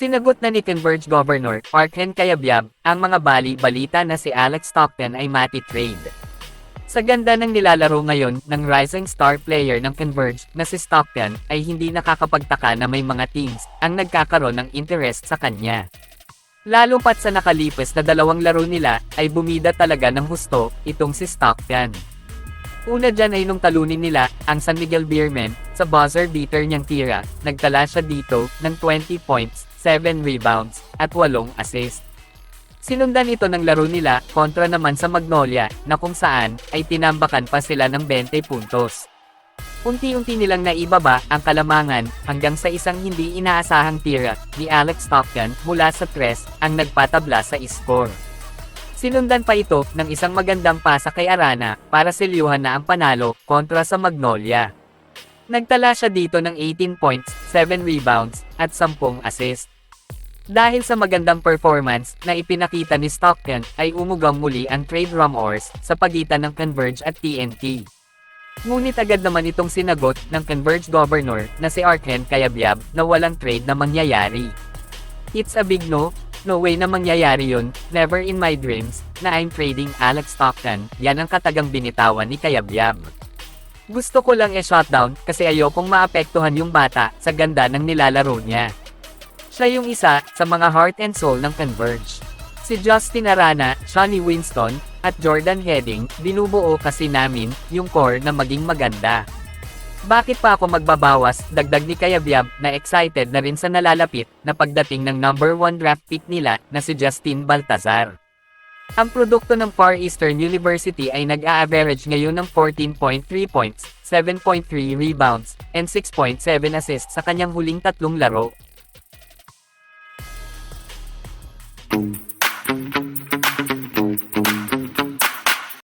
Sinagot na ni Converge Governor Arken Kayabyab ang mga bali-balita na si Alex Stockton ay mati trade. Sa ganda ng nilalaro ngayon ng rising star player ng Converge na si Stockton ay hindi nakakapagtaka na may mga teams ang nagkakaroon ng interest sa kanya. Lalo pat sa nakalipas na dalawang laro nila ay bumida talaga ng husto itong si Stockton. Una dyan ay nung talunin nila ang San Miguel Beermen sa buzzer beater niyang tira, nagtala siya dito ng 20 points, 7 rebounds, at 8 assist. Sinundan ito ng laro nila kontra naman sa Magnolia na kung saan ay tinambakan pa sila ng 20 puntos. Unti-unti nilang naibaba ang kalamangan hanggang sa isang hindi inaasahang tira ni Alex Stockton mula sa tres ang nagpatabla sa score. Sinundan pa ito ng isang magandang pasa kay Arana para silyuhan na ang panalo kontra sa Magnolia. Nagtala siya dito ng 18 points, 7 rebounds, at 10 assist. Dahil sa magandang performance na ipinakita ni Stockton ay umugang muli ang trade rumors sa pagitan ng Converge at TNT. Ngunit agad naman itong sinagot ng Converge Governor na si Arken Kayabyab na walang trade na mangyayari. It's a big no, no way na mangyayari yun, never in my dreams, na I'm trading Alex Stockton, yan ang katagang binitawan ni Kayabyab. Gusto ko lang e-shutdown kasi ayokong maapektuhan yung bata sa ganda ng nilalaro niya. Siya yung isa sa mga heart and soul ng Converge. Si Justin Arana, Johnny Winston, at Jordan Heading, binubuo kasi namin yung core na maging maganda. Bakit pa ako magbabawas, dagdag ni Kayabyab na excited na rin sa nalalapit na pagdating ng number 1 draft pick nila na si Justin Baltazar. Ang produkto ng Far Eastern University ay nag-a-average ngayon ng 14.3 points, 7.3 rebounds, and 6.7 assists sa kanyang huling tatlong laro.